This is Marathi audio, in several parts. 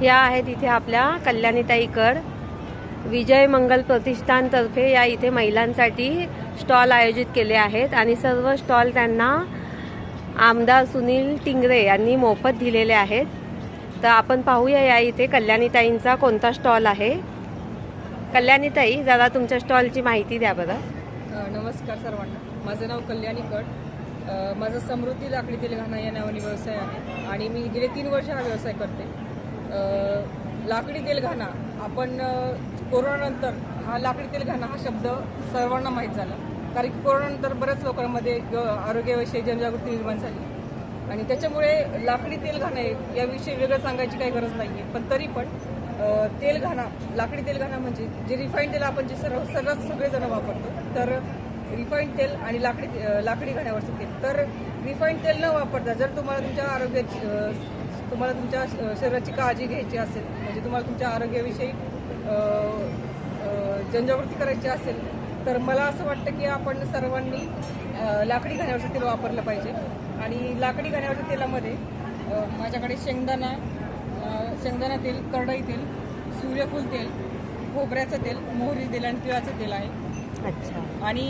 ह्या आहेत इथे आपल्या कल्याणीताईकड. विजय मंगल प्रतिष्ठानतर्फे या इथे महिलांसाठी स्टॉल आयोजित केले आहेत आणि सर्व स्टॉल त्यांना आमदार सुनील टिंगरे यांनी मोफत दिलेले आहेत. तर आपण पाहूया या इथे कल्याणीताईंचा कोणता स्टॉल आहे. कल्याणीताई जरा तुमच्या स्टॉलची माहिती द्या बरं. नमस्कार सर्वांना. माझं नाव कल्याणी कट माझं माझा समृद्धी लाकडी तेलंगणा या नावाने व्यवसाय आहे आणि मी गेले तीन वर्ष हा व्यवसाय करते. लाकडी तेलघाणा आपण कोरोनानंतर हा लाकडी तेलघाणा हा शब्द सर्वांना माहीत झाला. कारण की कोरोनानंतर बऱ्याच लोकांमध्ये ग- आरोग्याविषयी जनजागृती निर्माण झाली. आणि त्याच्यामुळे लाकडी तेलघाणा घाणं याविषयी वेगळं सांगायची काही गरज नाही आहे पण तरी पण तेल तेलघाणा लाकडी तेलघाणा म्हणजे जे रिफाईंड तेल आपण जे सर्व सर्रास सगळेजण वापरतो तर रिफाईंड तेल आणि लाकडी लाकडी घाण्यावरचं तेल. तर रिफाईंड तेल न वापरता जर तुम्हाला तुमच्या आरोग्याची तुम्हाला तुमच्या शरीराची काळजी घ्यायची असेल म्हणजे तुम्हाला तुमच्या आरोग्याविषयी जनजागृती करायची असेल तर मला असं वाटतं की आपण सर्वांनी लाकडी घाण्यावरचं तेल वापरलं पाहिजे. आणि लाकडी घाण्यावरच्या तेलामध्ये माझ्याकडे शेंगदाणा शेंगदाणा तेल करडई तेल सूर्यफूल तेल खोबऱ्याचं तेल मोहरी तेल आणि तिळाचं तेल आहे. अच्छा. आणि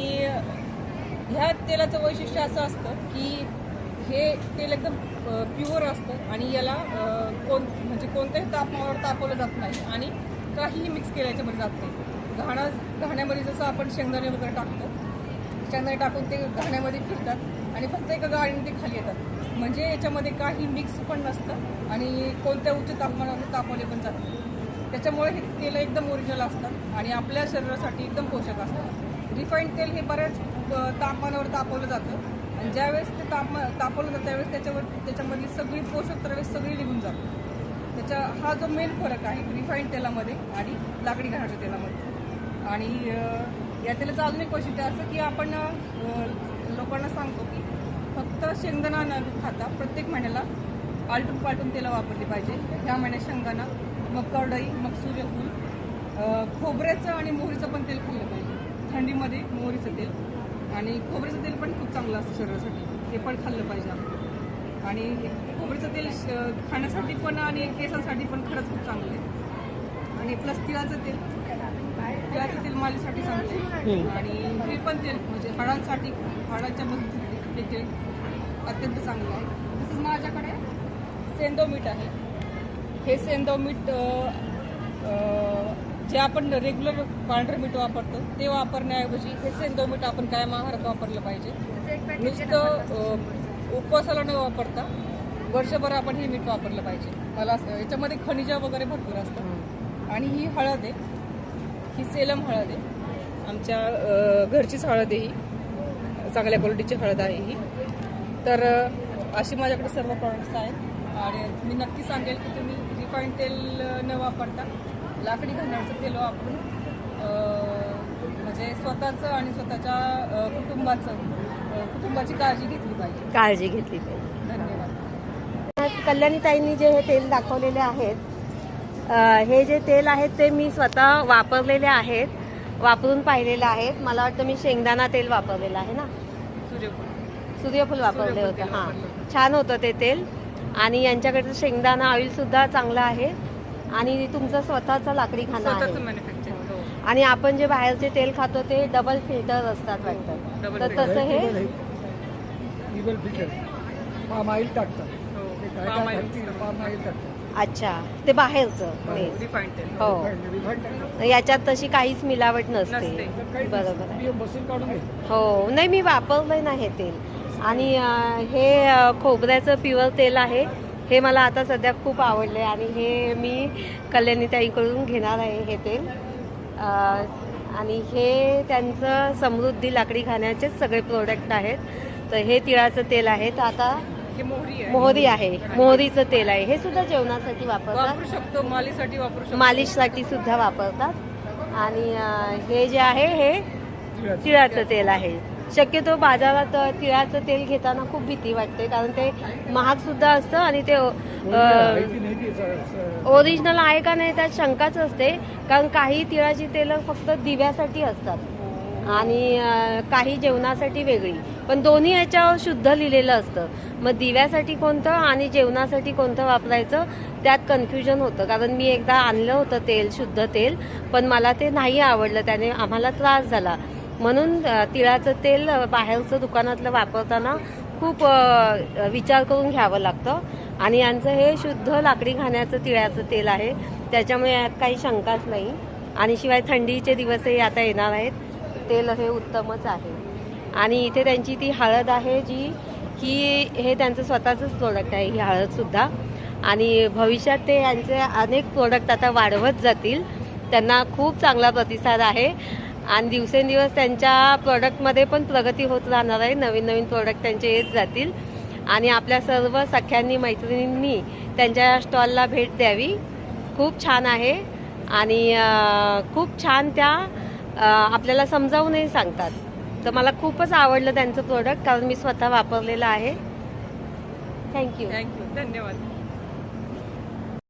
ह्या तेलाचं वैशिष्ट्य असं असतं की हे तेल एकदम प्युअर असतं आणि याला कोण म्हणजे कोणत्याही तापमानावर तापवलं जात नाही आणि काहीही मिक्स केलं याच्यामध्ये जात नाही. घाणा घाण्यामध्ये जसं आपण शेंगदाणे वगैरे टाकतो शेंगदाणे टाकून ते घाण्यामध्ये फिरतात आणि फक्त एका गाडीने ते खाली येतात. म्हणजे याच्यामध्ये काही मिक्स पण नसतं आणि कोणत्या उच्च तापमानावर तापवले पण जात नाही. त्याच्यामुळे हे तेल एकदम ओरिजिनल असतात आणि आपल्या शरीरासाठी एकदम पोषक असतात रिफाईंड तेल हे बऱ्याच तापमानावर तापवलं जातं. आणि ज्यावेळेस ते ताप तापवलं जातं त्यावेळेस त्याच्यावर त्याच्यामधली सगळी पोषक द्रव्ये सगळी निघून जातात. त्याच्या हा जो मेन फरक आहे रिफाईंड तेलामध्ये आणि लाकडी घाण्याच्या तेलामध्ये. आणि या तेलाचं अजून एक वैशिष्ट्य असं की आपण लोकांना सांगतो की फक्त शेंगदाणा न खाता प्रत्येक महिन्याला आलटून पालटून तेलं वापरली पाहिजे. ह्या महिन्यात शेंगदाणा मग करडई मग सूर्यफूल खोबऱ्याचं आणि मोहरीचं पण तेल खाल्लं पाहिजे. थंडीमध्ये मोहरीचं तेल आणि खोबऱ्याचं तेल पण खूप चांगलं असतं शरीरासाठी. ते पण खाल्लं पाहिजे आपण. आणि खोबऱ्याचं तेल श- खाण्यासाठी पण आणि केसांसाठी पण खरंच खूप चांगलं आहे. आणि प्लस तिळाचं तेल. तिळाचं तेल मालीसाठी चांगलं आहे. आणि हे पण तेल म्हणजे हाडांसाठी हाडांच्या मजबूतीसाठी ते तेल अत्यंत चांगलं आहे. तसंच माझ्याकडे सेंदो मीठ आहे. हे सेंदो मीठ जे आपण रेग्युलर पांढरं मीठ वापरतो ते वापरण्याऐवजी हे सेंदो मीठ आपण कायम आहारात वापरलं पाहिजे. नुसतं उपवासाला न वापरता वर्षभर आपण हे मीठ वापरलं पाहिजे. मला असं- याच्यामध्ये खनिज वगैरे भरपूर असतात आणि ही हळद आहे. ही सेलम हळद आहे. आमच्या घरचीच हळद आहे ही. चांगल्या क्वालिटीची हळद आहे ही. तर अशी माझ्याकडे सर्व प्रॉडक्ट्स आहेत. आणि मी नक्की सांगेल की तुम्ही रिफाईंड तेल न वापरता लाकडी तेल वापरून अ, म्हणजे स्वतःचं आणि स्वतःच्या कुटुंबाचं कुटुंबाची काळजी घेतली पाहिजे. काळजी घेतली पाहिजे. धन्यवाद. कल्याणीताईंनी जे हे तेल दाखवलेले आहेत हे जे तेल आहेत ते मी स्वतः वापरलेले आहेत वापरून पाहिलेले आहेत. मला वाटतं मी शेंगदाणा तेल वापरलेलं आहे ना? सूर्यफूल. सूर्यफूल वापरले होते. हां. छान होतं ते तेल. आणि यांच्याकडचं शेंगदाणा ऑइल सुद्धा चांगलं आहे. आणि तुमचं स्वतःचा लाकडी खाना स्वतःचं आहे. मॅन्युफॅक्चर हो. आणि आपण जे बाहेरचे तेल खातो ते डबल फिल्टर असतात वाटतं. डबल तर फिल्टर. तसं हे इगल फिल्टर पाम ऑइल टाकतात. हो ते काय palm काय oil टाकतात पाम ऑइल टाकतात. अच्छा ते बाहेरचं तेल. हो. रिफाईंड टाकतात. याच्यात तशी काहीच मिलावट नसते. नसते. काही बरोबर आहे. बियं बसून काढून घे हो. नाही मी वापरलंय ना हे तेल. आणि अं, हे अं, खोबऱ्याचं प्युअर तेल आहे. हे मला आता सध्या खूप आवडले आणि हे मी कल्याणीताईकडून घेणार आहे हे तेल. अं, आणि हे त्यांचं समृद्धी लाकडी खाण्याचेच सगळे प्रोडक्ट आहेत. तर हे तिळाचं तेल आहे. तर आता हे मोहरी आहे. मोहरी आहे. मोहरीचं तेल आहे. हे सुद्धा जेवणासाठी वापरतात. वापरू शकतो मालीसाठी वापरू शकतो. मालिशसाठी सुद्धा वापरतात. आणि हे जे आहे हे. तिळाचं तेल आहे. शक्यतो बाजारात तिळाचं तेल घेताना खूप भीती वाटते कारण ते महाग सुद्धा असतं आणि ते ओरिजिनल आहे का नाही त्यात शंकाच असते कारण काही तिळाची तेलं फक्त दिव्यासाठी असतात. आणि काही जेवणासाठी वेगळी. पण दोन्ही याच्यावर शुद्ध लिहिलेलं असतं. मग दिव्यासाठी कोणतं आणि जेवणासाठी कोणतं वापरायचं त्यात कन्फ्युजन होतं. कारण मी एकदा आणलं होतं तेल शुद्ध तेल पण मला ते नाही आवडलं. त्याने आम्हाला त्रास झाला. म्हणून तिळाचं तेल बाहेरचं दुकानातलं वापरताना खूप विचार करून घ्यावं लागतं. आणि यांचं हे शुद्ध लाकडी घाण्याचं तिळाचं तेल आहे. त्याच्यामुळे यात काही शंकाच नाही. आणि शिवाय थंडीचे दिवसही आता येणार आहेत. तेल हे उत्तमच आहे. आणि इथे त्यांची ती हळद आहे जी की हे त्यांचं स्वतःचंच प्रोडक्ट आहे ही हळदसुद्धा आणि भविष्यात ते यांचे अनेक प्रोडक्ट आता वाढवत जातील. त्यांना खूप चांगला प्रतिसाद आहे. आणि दिवसेंदिवस त्यांच्या प्रोडक्टमध्ये पण प्रगती होत राहणार आहे. नवीन नवीन प्रोडक्ट त्यांचे येत जातील. आणि आपल्या सर्व सख्यांनी मैत्रिणींनी त्यांच्या स्टॉलला भेट द्यावी. खूप छान आहे. आणि खूप छान त्या आपल्याला समजावूनही सांगतात. तर मला खूपच आवडलं त्यांचं प्रोडक्ट कारण मी स्वतः वापरलेलं आहे. थँक्यू थँक्यू धन्यवाद.